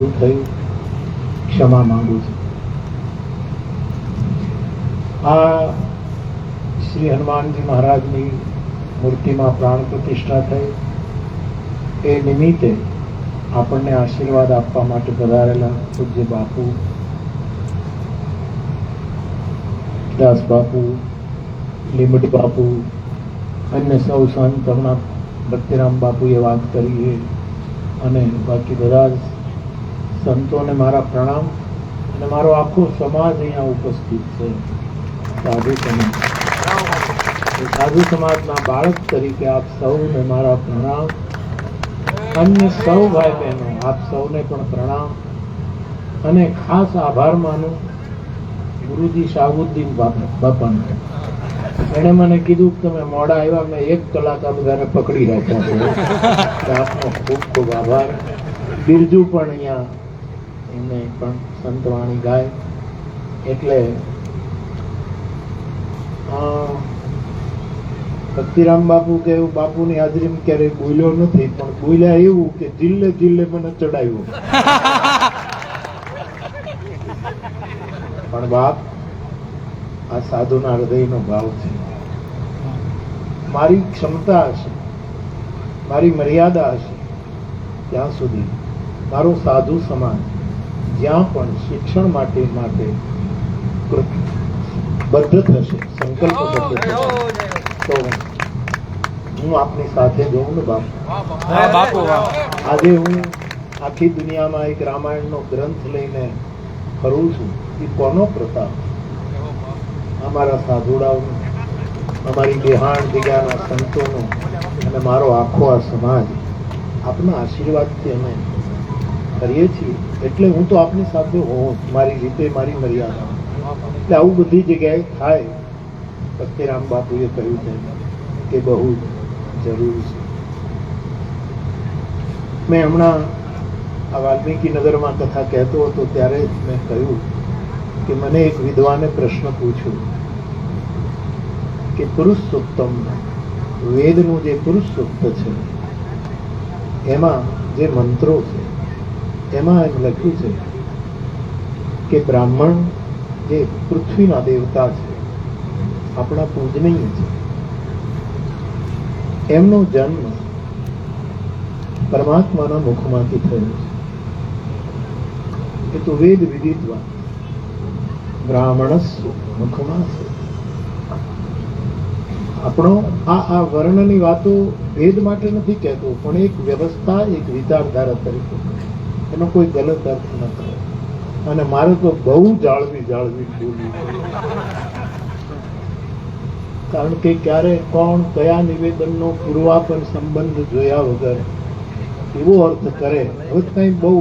થયું ક્ષમા માંગુ છું. આ શ્રી હનુમાનજી મહારાજની મૂર્તિમાં પ્રાણ પ્રતિષ્ઠા થઈ. એ નિમિત્તે આપણને આશીર્વાદ આપવા માટે પધારેલા પૂજ્ય બાપુ, દાસ બાપુ, લીમડી બાપુ, અન્ય સૌ સંત હમણાં ભક્તિરામ બાપુએ વાત કરી અને બાકી બધા સંતોને મારા પ્રણામ અને મારો આખો સમાજ અહીંયા ઉપસ્થિત છે. સાધુ સમાજ. સાધુ સમાજના બાળક તરીકે આપ સૌને મારા પ્રણામ. અન્ય સૌ ભાઈ બહેનો આપ સૌને પણ પ્રણામ. અને ખાસ આભાર માનું ગુરુજી શાહુદ્દીન બાપા બાપાનો. એણે મને કીધું કે તમે મોડા આવ્યા, મેં એક કલાક આ બધાને પકડી રાખ્યા છે. આપનો ખૂબ ખૂબ આભાર. બિરજુ પણ અહીંયા એમને પણ સંતવાણી ગાય. એટલે ભક્તિરામ બાપુ કે એવું બાપુની હાજરીમાં ક્યારેય બોલ્યો નથી, પણ બોલ્યા એવું કે જિલ્લે જિલ્લે મને ચડાવ્યું પણ બાપ, આ સાધુના હૃદયનો ભાવ છે. મારી ક્ષમતા હશે, મારી મર્યાદા હશે, ત્યાં સુધી મારો સાધુ સમાજ જ્યાં પણ શિક્ષણ માટે માટે બદ્ધ થશે સંકલ્પ બદ્ધ થશે. તો હું આપની સાથે જોઉં ને બાપુ. આજે હું આખી દુનિયામાં એક રામાયણનો ગ્રંથ લઈને ફરું છું. એ કોનો પ્રતાપ? અમારા સાધુડાઓનો અમારી દેહાણ જગ્યાના સંતોનો અને મારો આખો આ સમાજ આપના આશીર્વાદથી અમે કરીએ છીએ. એટલે હું તો આપની સાથે હોઉં મારી રીતે, મારી મર્યાદા. એટલે આવું બધી જગ્યાએ થાય. સત્યરામ બાપુએ કહ્યું છે કે બહુ જરૂરી છે. મેં હમણાં આ વાલ્મીકી નગરમાં કથા કહેતો હતો, ત્યારે જ મેં કહ્યું કે મને એક વિદ્વાને પ્રશ્ન પૂછ્યો કે પુરુષ સૂક્તમ વેદનું જે પુરુષ છે, એમાં જે મંત્રો છે એમાં એમ લખ્યું છે કે બ્રાહ્મણ જે પૃથ્વીના દેવતા છે, આપણા પૂજનીય છે. એમનો જન્મ પરમાત્માના મુખમાંથી થયો છે. એ તો વેદ વિદિતવા બ્રાહ્મણસ મુખમાં છે. આપણો આ આ વર્ણની વાતો ભેદ માટે નથી કહેતો, પણ એક વ્યવસ્થા, એક વિચારધારા તરીકે. એનો કોઈ ગલત અર્થ ન કરો અને મારે તો બહુ જાળવી જાળવી બોલવું કારણ કે ક્યારે કોણ કયા નિવેદનનો પૂર્વાપર સંબંધ જોયા વગર એવો અર્થ કરે હવે કંઈ બહુ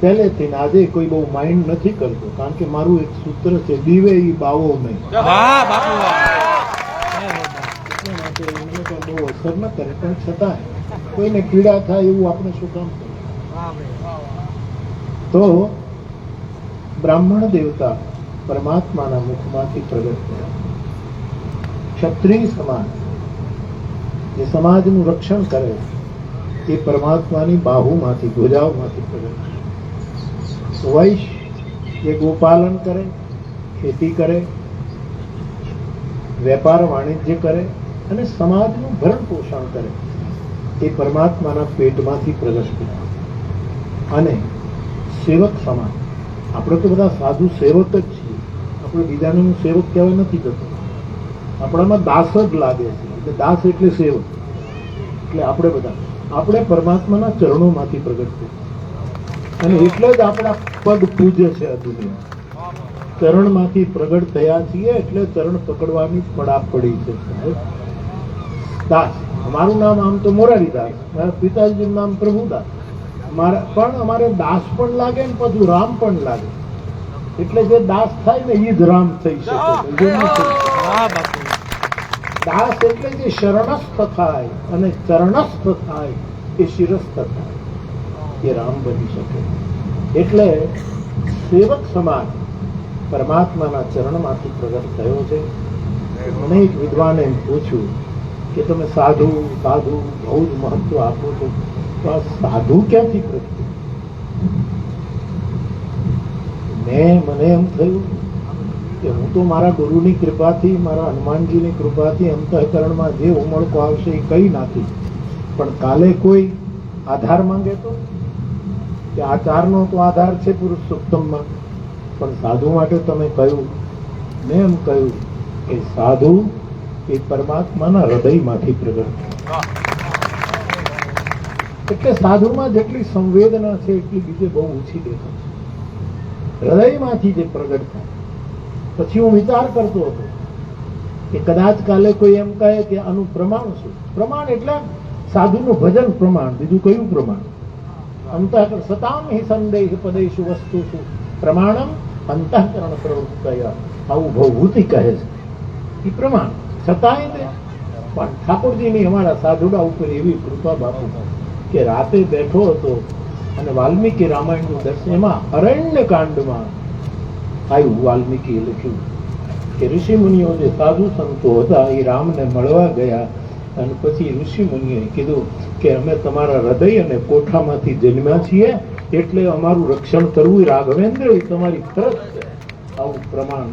પહેલેથી આજે કોઈ બહુ માઇન્ડ નથી કરતો કારણ કે મારું એક સૂત્ર છે દીવે ઈ બાવો નહીં. બહુ અસર ન કરે પણ છતાંય કોઈને પીડા થાય એવું આપણે શું કામ કરવું તો બ્રાહ્મણ દેવતા પરમાત્માના મુખમાંથી પ્રગટ થયા. ક્ષત્રિય સમાજ જે સમાજનું રક્ષણ કરે એ પરમાત્માની બાહુમાંથી ભુજાઓમાંથી પ્રગટ વૈશ્ય જે ગોપાલન કરે, ખેતી કરે, વેપાર વાણિજ્ય કરે અને સમાજનું ભરણ પોષણ કરે, એ પરમાત્માના પેટમાંથી પ્રગટ થયા. અને સેવક સમાજ. આપણે તો બધા સાધુ સેવક જ છીએ. આપણે બીજાનું સેવક કહેવાય નથી જતો આપણામાં દાસ જ લાગે છે. એટલે દાસ એટલે સેવક. એટલે આપણે બધા. આપણે પરમાત્માના ચરણોમાંથી પ્રગટ થયા અને એટલે જ આપણા પગ પૂજ્ય છે આ ચરણમાંથી પ્રગટ થયા છીએ એટલે ચરણ પકડવાની પડા પડી છે, સાહેબ. દાસ. મારું નામ આમ તો મોરારી દાસ. મારા પિતાજીનું નામ પ્રભુદાસ. મારા પણ અમારે દાસ પણ લાગે ને પછી રામ પણ લાગે. એટલે જે દાસ થાય ને એ જ રામ થઈ શકે. દાસ એટલે જે શરણસ્થ થાય અને ચરણસ્થ થાય એ શિરસ્થ થાય. એ રામ બની શકે. એટલે સેવક સમાજ પરમાત્માના ચરણમાંથી પ્રગટ થયો છે. મને એક વિદ્વાને એમ પૂછ્યું કે તમે સાધુ સાધુ બહુ જ મહત્વ આપો છો. સાધુ ક્યાંથી પ્રગટ્યું મેં, મને એમ થયું કે હું તો મારા ગુરુની કૃપાથી, મારા હનુમાનજીની કૃપાથી અંતઃકરણમાં જે ઉમળકો આવશે એ કઈ નાખી પણ કાલે કોઈ આધાર માંગે તો? કે આ ચારનો તો આધાર છે પુરુષોત્તમમાં પણ સાધુ માટે તમે કહ્યું, મેં એમ કહ્યું કે સાધુ એ પરમાત્માના હૃદયમાંથી પ્રગટ. એટલે સાધુમાં જેટલી સંવેદના છે એટલી બીજે બહુ ઓછી દેખાય છે. હૃદયમાંથી જે પ્રગટ થાય. પછી હું વિચાર કરતો હતો કે કદાચ કાલે કોઈ એમ કહે કે આનું પ્રમાણ શું? પ્રમાણ એટલે સાધુનું ભજન પ્રમાણ, બીજું કયું પ્રમાણ? અંતઃકરણ સતામ હિ સંદેહ પદેશુ વસ્તુ શું પ્રમાણમ અંતઃકરણ પ્રવૃત્તય. આવું ભવભૂતિ કહે છે. એ પ્રમાણ. છતાંય પણ ઠાકોરજીની અમારા સાધુડા ઉપર એવી કૃપા બાપુ. કે રાતે બેઠો હતો અને વાલ્મીકી રામાયણનું દર્શન, એમાં અરણ્ય કાંડમાં આવ્યું. વાલ્મીકીએ લખ્યું કે ઋષિ મુનિઓ જે સાધુ સંતો હતા, એ રામને મળવા ગયા અને પછી ઋષિ મુનિએ કીધું કે અમે તમારા હૃદય અને કોઠામાંથી જન્મ્યા છીએ, એટલે અમારું રક્ષણ કરવું રાઘવેન્દ્ર, એ તમારી ફરજ છે. આવું પ્રમાણ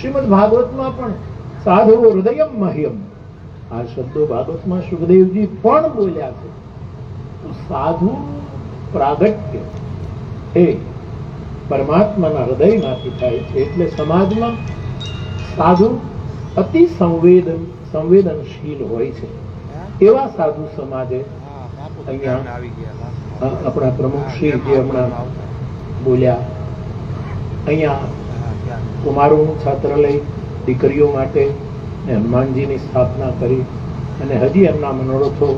શ્રીમદ ભાગવતમાં પણ સાધુઓ હૃદયમ મહ્યમ. આ શબ્દો ભાગવતમાં સુખદેવજી પણ બોલ્યા છે. સાધુ પ્રાગટ્ય. એ પરમાત્માના હૃદયમાંથી થાય છે એટલે સમાજમાં સાધુ અતિ સંવેદન સંવેદનશીલ હોય છે. એવા સાધુ સમાજે? અહીંયા આપણા પ્રમુખશ્રી જે હમણાં બોલ્યા. અહીંયા કુમારોનું છાત્રાલય દીકરીઓ માટે હનુમાનજીની સ્થાપના કરી અને હજી એમના મનોરથો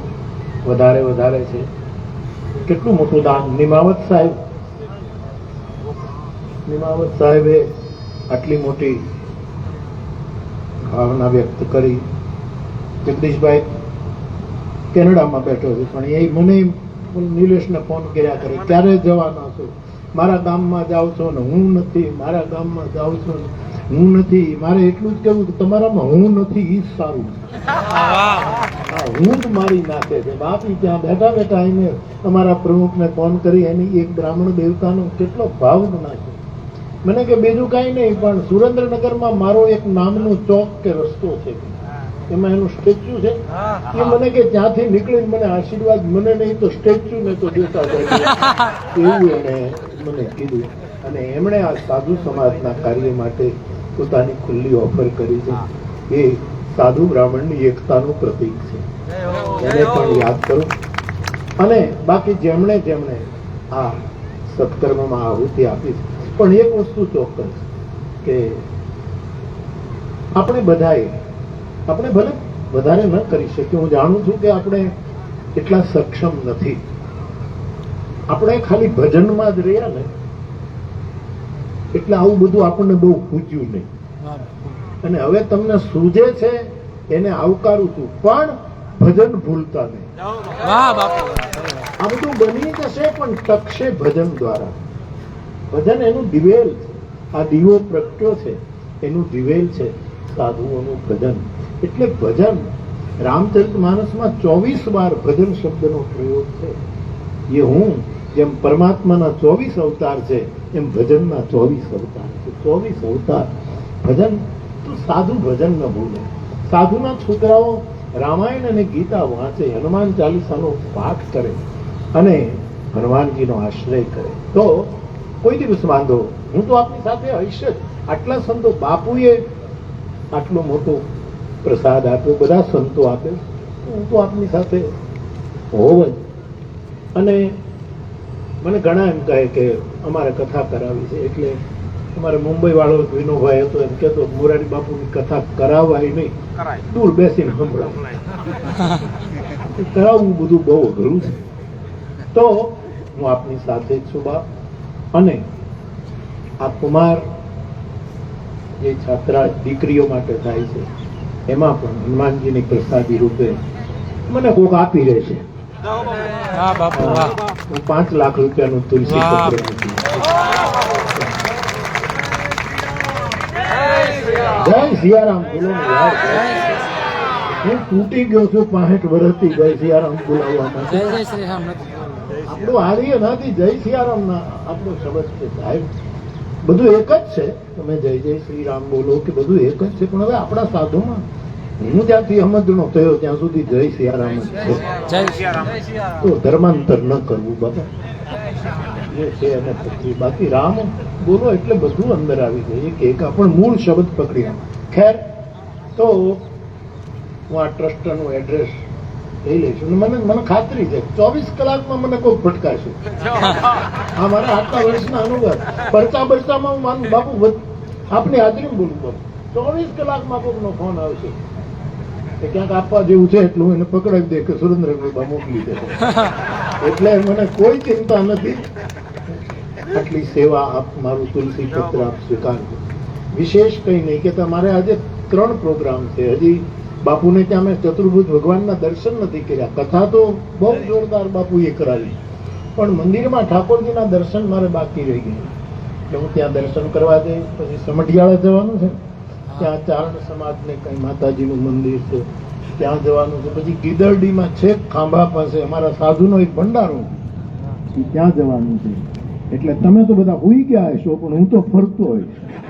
વધારે વધારે છે. કેટલું મોટું દાન? નિમાવત સાહેબ. નિમાવત સાહેબે આટલી મોટી ભાવના વ્યક્ત કરી. જગદીશભાઈ કેનેડામાં બેઠો છે, પણ એ મને નિલેશને ફોન કર્યા કરે, ક્યારે જવાના છો? મારા ગામમાં જાઉં છો ને હું નથી, મારા ગામમાં જાઉં છો ને હું નથી. મારે એટલું જ કહેવું કે તમારામાં હું નથી એ જ સારું. જ મારી નાખે છે. બાપી ત્યાં બેઠા બેઠા એને અમારા પ્રમુખને ફોન કરી, એની એક બ્રાહ્મણ દેવતાનો કેટલો ભાવ નાખ્યો. મને કે બીજું કાંઈ નહીં, પણ સુરેન્દ્રનગરમાં મારો એક નામનો ચોક કે રસ્તો છે. એમાં એનું સ્ટેચ્યુ છે. એ મને કે ત્યાંથી નીકળીને મને આશીર્વાદ, મને નહીં તો સ્ટેચ્યુ ને તો દેતા એવું એણે મને કીધું. અને એમણે આ સાધુ સમાજના કાર્ય માટે પોતાની ખુલ્લી ઓફર કરી છે. એ સાધુ બ્રાહ્મણની એકતાનું પ્રતીક છે. એને પણ યાદ કરો. અને બાકી જેમણે જેમણે આ સત્કર્મમાં આહુતિ આપી પણ એક વસ્તુ ચોક્કસ કે આપણે બધાએ, આપણે ભલે વધારે ન કરી શકીએ, હું જાણું છું કે આપણે એટલા સક્ષમ નથી. આપણે ખાલી ભજનમાં જ રહ્યા ને, એટલે આવું બધું આપણને બહુ પૂજ્યું નહીં. અને હવે તમને સૂજે છે એને આવકારું છું. પણ ભજન ભૂલતા નહીં. આ બધું બની જશે પણ ટકશે ભજન દ્વારા. ભજન એનું દિવેલ છે. આ દીવો પ્રગટ્યો છે. એનું દિવેલ છે સાધુઓનું ભજન. એટલે ભજન રામચરિત માનસમાં ચોવીસ વાર ભજન શબ્દનો પ્રયોગ છે. એ હું જેમ પરમાત્માના ચોવીસ અવતાર છે એમ ભજનના ચોવીસ અવતાર છે. ચોવીસ અવતાર. ભજન સાધુ ભજન ન ભૂલે સાધુના છોકરાઓ રામાયણ અને ગીતા વાંચે, હનુમાન ચાલીસાનો પાઠ કરે અને હનુમાનજીનો આશ્રય કરે. તો કોઈ દિવસ વાંધો, હું તો આપની સાથે હઈશ જ. આટલા સંતો બાપુએ આટલો મોટો પ્રસાદ આપ્યો, બધા સંતો આપે હું તો આપની સાથે હોવ જ. અને મને ઘણા એમ કહે કે અમારે કથા કરાવી છે, એટલે અમારે મુંબઈ વાળો વિનોભાઈ હતો એમ કહેતો મોરારી બાપુની કથા કરાવાય નહીં. દૂર બેસીને સંભળાવ. કરાવવું બધું બહુ અઘરું છે. તો હું આપની સાથે છું બાપ અને આ કુમાર જે છાત્રા દીકરીઓ માટે થાય છે એમાં પણ હનુમાનજીની પ્રસાદી રૂપે મને કોક આપી રહેશે વાહ હું પાંચ લાખ રૂપિયાનું તુલસી. પત્ર જય સિયારામ હું તૂટી ગયો છું પાસઠ વર્ષથી જય સિયારામ બોલાવવા માટે. આપણું આર્ય નથી જય સિયારામ ના આપણો શબ્દ છે સાહેબ. બધું એક જ છે. તમે જય જય શ્રી રામ બોલો કે બધું એક જ છે પણ હવે આપણા સાધુમાં હું ત્યાંથી સમજણો થયો ત્યાં સુધી જય સિયારામ છે. તો ધર્માંતર ન કરવું બાબા જે છે એને પકડી. બાકી રામ બોલો એટલે બધું અંદર આવી જાય. એક એક પણ મૂળ શબ્દ પકડી ખેર, તો હું આ ટ્રસ્ટનું એડ્રેસ લઈ લઈશું. મને મને ખાતરી છે. ચોવીસ કલાકમાં મને કોઈ ભટકાશે. આ મારા આટલા વર્ષના અનુભવ. પડતા બળતામાં હું માનું, બાપુ આપની હાજરીમાં બોલું, બાપુ. ચોવીસ કલાકમાં કોઈનો ફોન આવશે. કે ક્યાંક આપવા જેવું છે એટલું એને પકડાવી દે કે સુરેન્દ્રભાઈ મોકલી દે. એટલે મને કોઈ ચિંતા નથી. આટલી સેવા આપ મારું તુલસી પત્ર આપ સ્વીકારજો. વિશેષ કંઈ નહીં કે તમારે આજે ત્રણ પ્રોગ્રામ છે. હજી બાપુને ત્યાં મેં ચતુર્ભુજ ભગવાનના દર્શન નથી કર્યા. કથા તો બહુ જોરદાર બાપુએ કરાવી. પણ મંદિરમાં ઠાકોરજીના દર્શન મારે બાકી રહી ગયા. કે હું ત્યાં દર્શન કરવા જઈશ પછી સમઢિયાળા જવાનું છે ત્યાં ચારણ સમાજને કઈ માતાજીનું મંદિર છે. ત્યાં જવાનું છે. પછી ગીદરડીમાં છેક ખાંભા પાસે અમારા સાધુનો એક ભંડારો ત્યાં જવાનું છે. એટલે તમે તો બધા હોઈ ગયા હશો પણ હું તો ફરતો હોઈશ